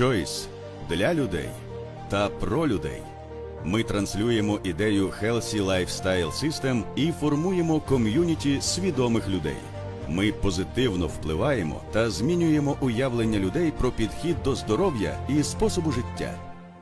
Choice для людей та про людей. Ми транслюємо ідею Healthy Lifestyle System і формуємо ком'юніті свідомих людей. Ми позитивно впливаємо та змінюємо уявлення людей про підхід до здоров'я і способу життя.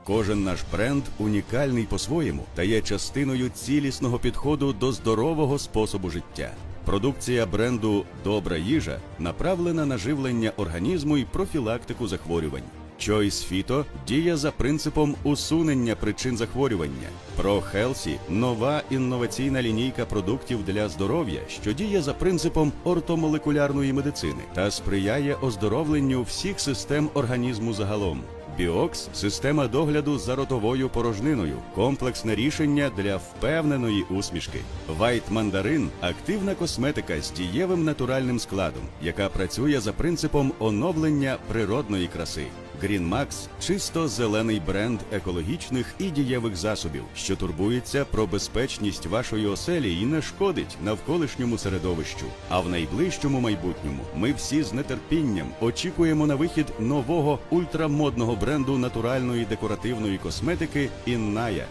Кожен наш бренд унікальний по-своєму та є частиною цілісного підходу до здорового способу життя. Продукція бренду Добра їжа направлена на живлення організму і профілактику захворювань. Choice Phyto діє за принципом усунення причин захворювання. Pro Healthy – нова інноваційна лінійка продуктів для здоров'я, що діє за принципом ортомолекулярної медицини та сприяє оздоровленню всіх систем організму загалом. Біокс система догляду за ротовою порожниною, комплексне рішення для впевненої усмішки. Вайт Мандарин активна косметика з дієвим натуральним складом, яка працює за принципом оновлення природної краси. Green Max – чисто зелений бренд екологічних і дієвих засобів, що турбується про безпечність вашої оселі і не шкодить навколишньому середовищу. А в найближчому майбутньому ми всі з нетерпінням очікуємо на вихід нового ультрамодного бренду натуральної декоративної косметики Інная.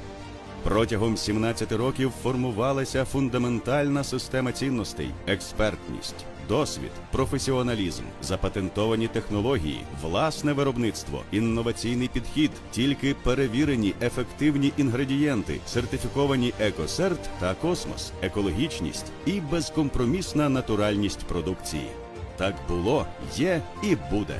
Протягом 17 років формувалася фундаментальна система цінностей, експертність, досвід, професіоналізм, запатентовані технології, власне виробництво, інноваційний підхід, тільки перевірені ефективні інгредієнти, сертифіковані екосерт та космос, екологічність і безкомпромісна натуральність продукції. Так було, є і буде.